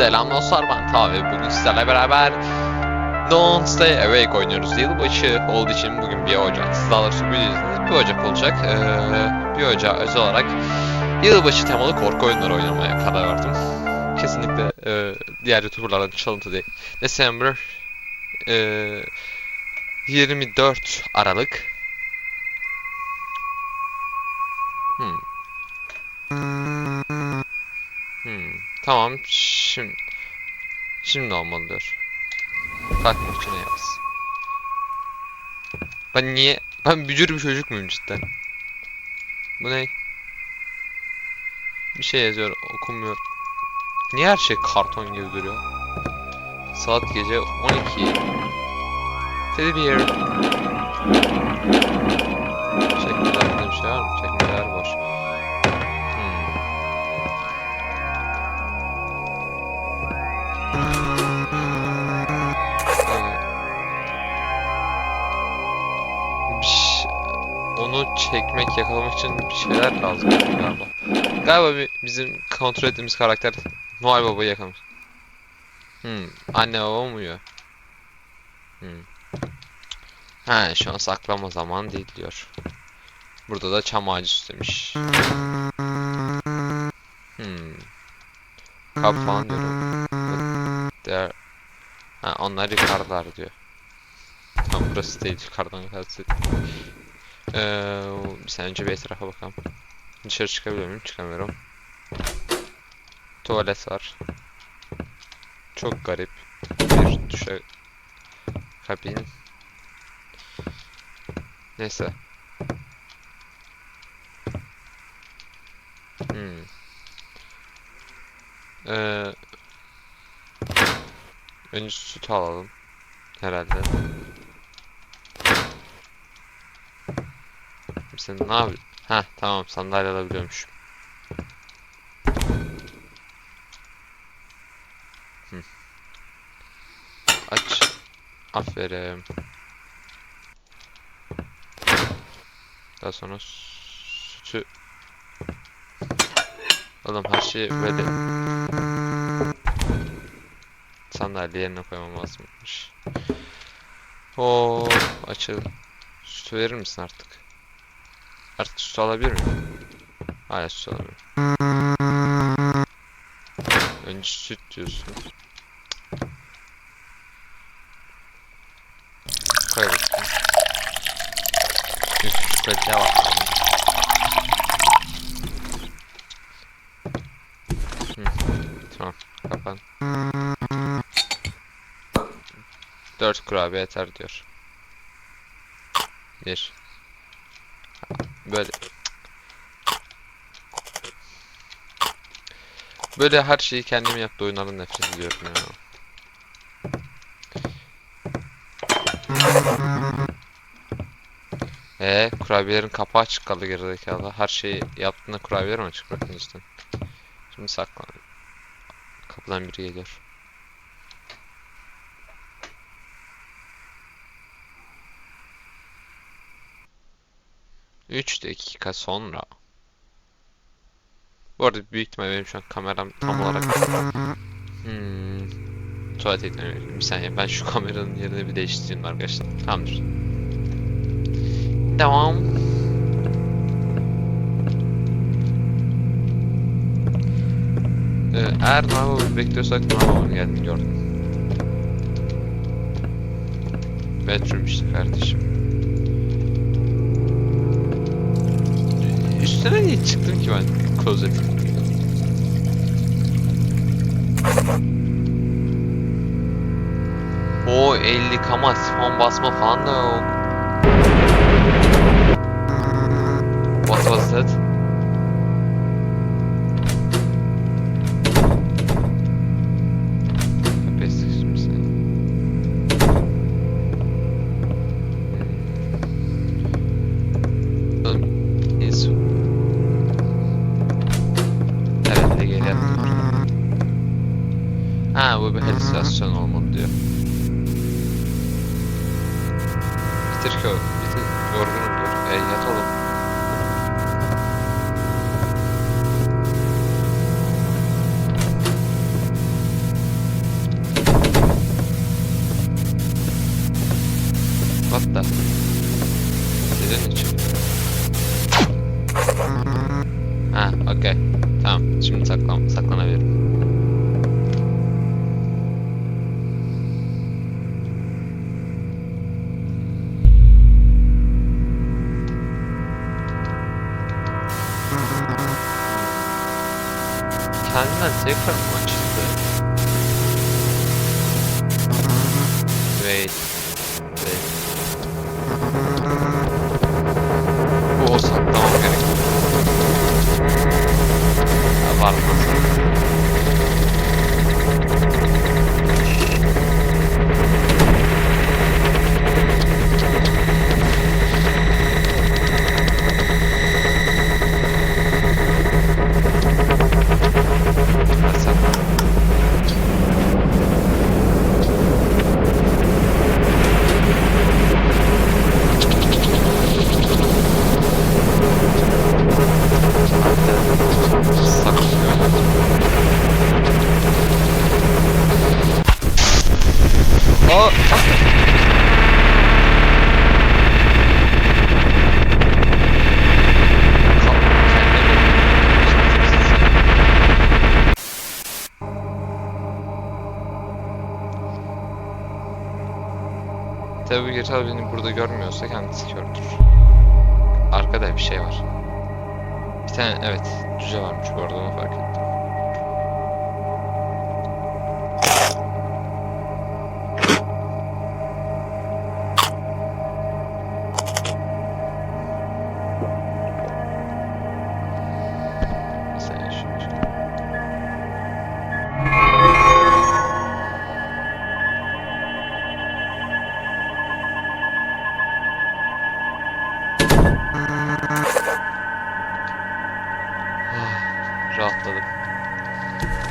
Selam dostlar ben Tavi. Bugün sizlerle beraber Don't Stay Awake oynuyoruz. Yılbaşı olduğu için bugün bir Ocak. Siz daha doğrusu biliyorsunuz bir Ocak olacak. Ee, bir Ocak özel olarak yılbaşı temalı korku oyunları oynamaya karar verdim. Kesinlikle e, diğer YouTuber'lardan çalıntı değil. December e, 24 Aralık Tamam. Şimdi şimdi olmalı diyor. Kalkmak için yaz. Ben niye ben bücür bir çocuk muyum cidden? Bu ne? Bir şey yazıyor okunmuyor. Niye her şey karton gibi duruyor? Saat gece 12. Teddy bear. Yakalamak için bir şeyler lazım galiba. Galiba bizim kontrol ettiğimiz karakter Noel Baba'yı yakalamış. Hmm, anne baba mı uyuyor? Hmm. Ha, şu an saklama zamanı değil diyor. Burada da çam ağacı süslemiş. Hmm. Kap falan diyorum. Ha, onlar yukarılar diyor. Tamam burası değil yukarıdan kalsın. Ee, önce bir etrafa bakalım. Dışarı çıkabiliyor muyum? Çıkamıyorum. Tuvalet var. Çok garip. Bir duşa kabin. Neyse. Hmm. Ee, önce süt alalım. Herhalde. Sen ne yapıyorsun? Ha tamam sandalye alabiliyormuşum. Hı. Aç. Aferin. Daha sonra sütü Oğlum her şeyi böyle sandalye yerine koymam lazımmış. Oo açıl. Sütü verir misin artık? Artık sütü alabilir miyim? Hayır sütü alamıyorum. Önce süt diyorsun. Üf şu kaliteye bak. Hı, Tamam kapan. 4 kurabiye yeter diyor. Bir. Böyle. Böyle her şeyi kendim yaptığı oyunlardan nefret ediyorum ya. Eee kurabiyelerin kapağı açık kaldı gerizekalı. Her şeyi yaptığında kurabiyeleri mi açık bıraktın cidden? Şimdi saklan. Kapıdan biri geliyor. Üç dakika sonra. Bu arada büyük ihtimal benim şu an kameram tam olarak hmm, tuvalete gitmem Bir saniye ben şu kameranın yerini bir değiştireyim arkadaşlar. Tamamdır. Devam. Ee, eğer Navalı bekliyorsak Navalı'nın geldiğini gördüm. Bedroom işte kardeşim. Üstüne niye çıktım ki ben klozetin? O 50 kama sifon basma falan da yok. What was that? bu bir halüsinasyon olmalı diyor. Bitir ki bitir. Yorgunum diyor. E yat oğlum. What the? Dedin için. Ha, okey. Tamam, şimdi saklan saklanabilirim. Okay. Tabi Gerçal beni burada görmüyorsa kendisi kördür. Arkada bir şey var. Bir tane evet cüce varmış bu arada onu fark ettim.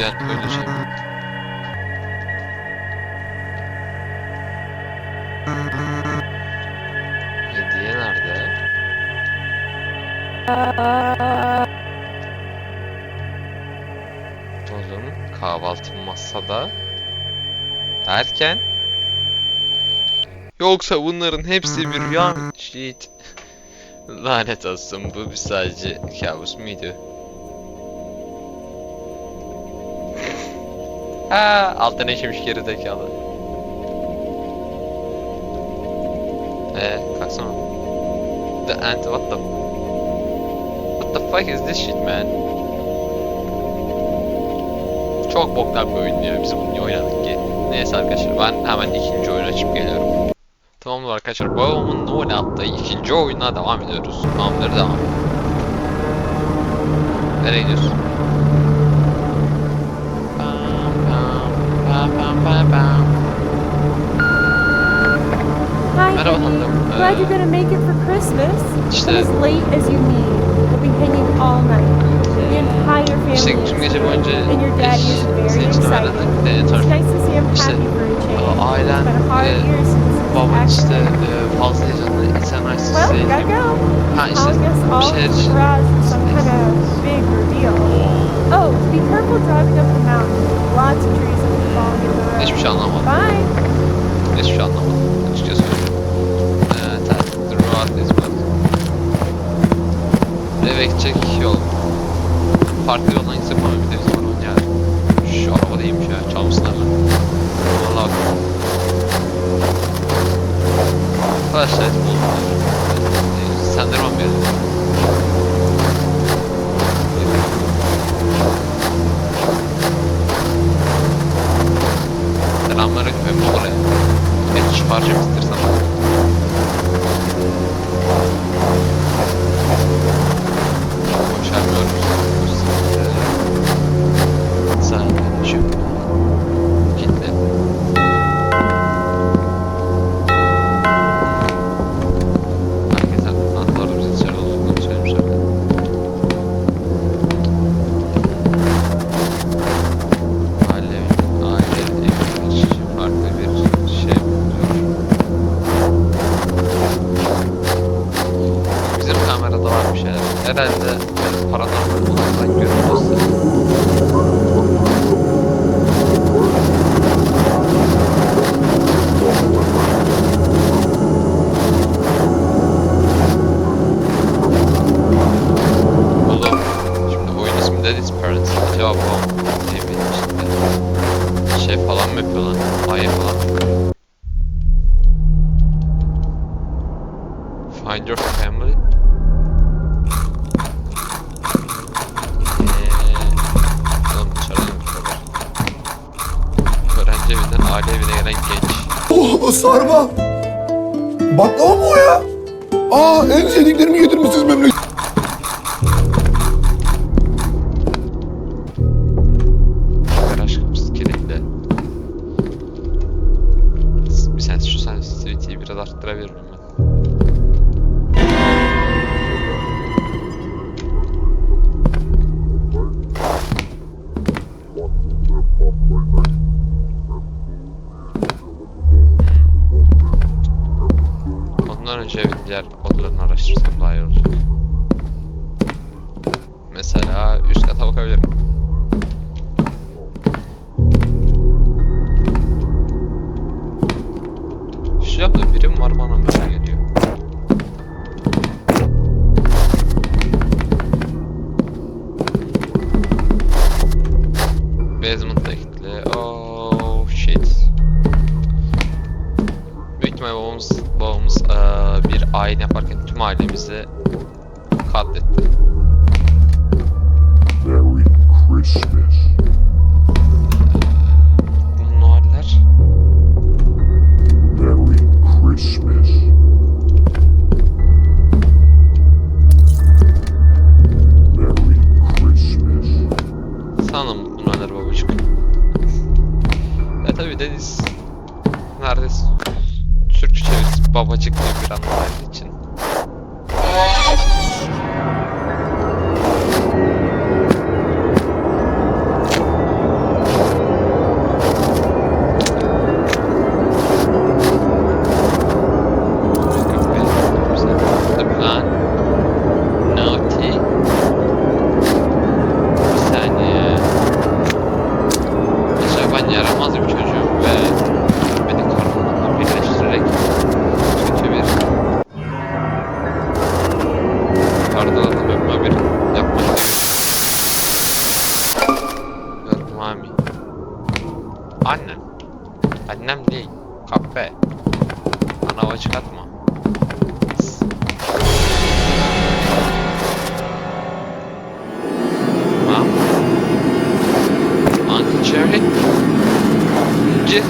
Yani öyle şey? Hediye nerede? Oğlum kahvaltı masada derken Yoksa bunların hepsi bir mı? Shit. Lanet olsun bu bir sadece kabus muydu? Ha, altına işemiş geri zekalı. Eee, kalksana. The end, what the... What the fuck is this shit man? Çok boktan bir oyun ya, biz bunu niye oynadık ki? Neyse arkadaşlar, ben hemen ikinci oyunu açıp geliyorum. Tamamdır arkadaşlar, babamın Noel attığı ikinci oyuna devam ediyoruz. Tamamdır, devam. Nereye gidiyorsun? Hi. Glad you're gonna make it for Christmas. İşte- Come as late as you need. We'll be hanging all night. The entire family İşte is tüm gece here. boyunca And your daddy is very excited. öğrendim. Bir de It's nice to see him İşte, happy for a change. ailen It's been a hard year since his Baban işte e, fazla heyecanlı. It's a nice to Well, see go. Ha işte all bir şeyler the için. kind of big reveal. Oh, oh be careful driving up the mountain. Lots of trees Hiçbir şey anlamadım. Bye. Hiçbir şey anlamadım. Açıkçası. The road is bad. Eve gidecek yol. Farklı yoldan gitsek ama bir de bizim arabanın yani. Şu araba değilmiş ya. Çalmışlar lan. Valla bak. Arkadaşlar buldum. Genç. Oh sarma. Baklava mı o ya? Aa en sevdiklerimi getirmişsiniz memleket. Diğer odalarını araştırsam daha iyi olacak. Mesela üst kata bakabilirim. Silahlı birim var bana böyle geliyor. Basement ekli. Ayin yaparken tüm ailemizi katletti. Merry Christmas. Bu Noeller Merry Christmas. Merry Christmas. sana mutlu Noeller babacık. Ya tabi Deniz neredeyse Türkçe çevirisi babacık diye bir anlam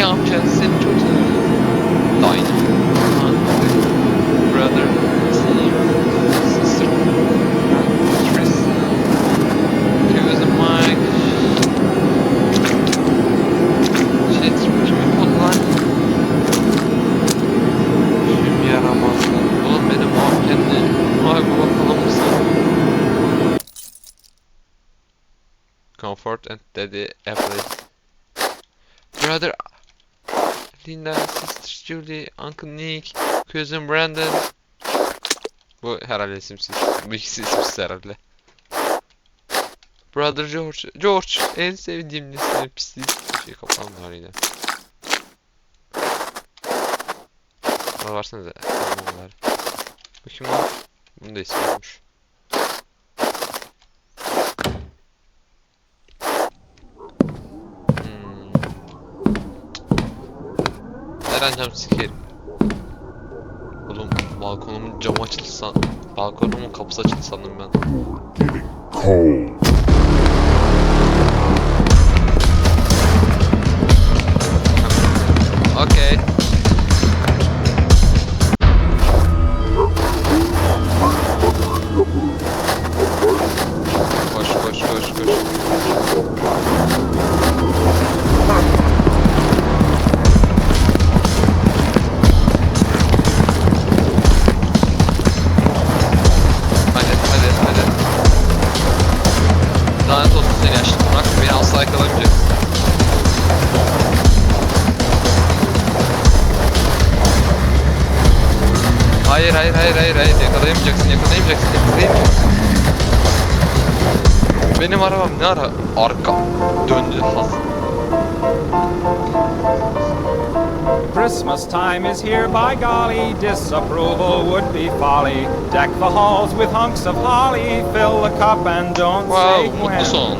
Jerry amca seni çok seviyorum. Dayı. Uncle, brother, sister, Chris, Kevin, Mike. Şey, kimi kod lan? Şimdi yaramazlar. Oğlum benim babam kendi. Ay baba falan mısın? Comfort and Daddy Apple. Brother Linda, Sister Julie, Uncle Nick, Cousin Brandon. Bu herhalde isimsiz. Bu ikisi isimsiz herhalde. Brother George. George en sevdiğim nesne pislik. Şey var yine. Bana. Tamam ver. Bu kim lan? Bunu da istiyormuş. Hmm. Eren cam sikerim. Oğlum balkonumun camı açılsa, balkonumun kapısı açıldı sandım ben. Cold. Hayır hayır hayır hayır hayır yakalayamayacaksın yakalayamayacaksın yakalayamayacaksın. Benim arabam ne ara arka döndü has. Christmas time is here, by golly, disapproval would be folly. Deck the halls with hunks of holly, fill the cup and don't Wow say mutlu when. son.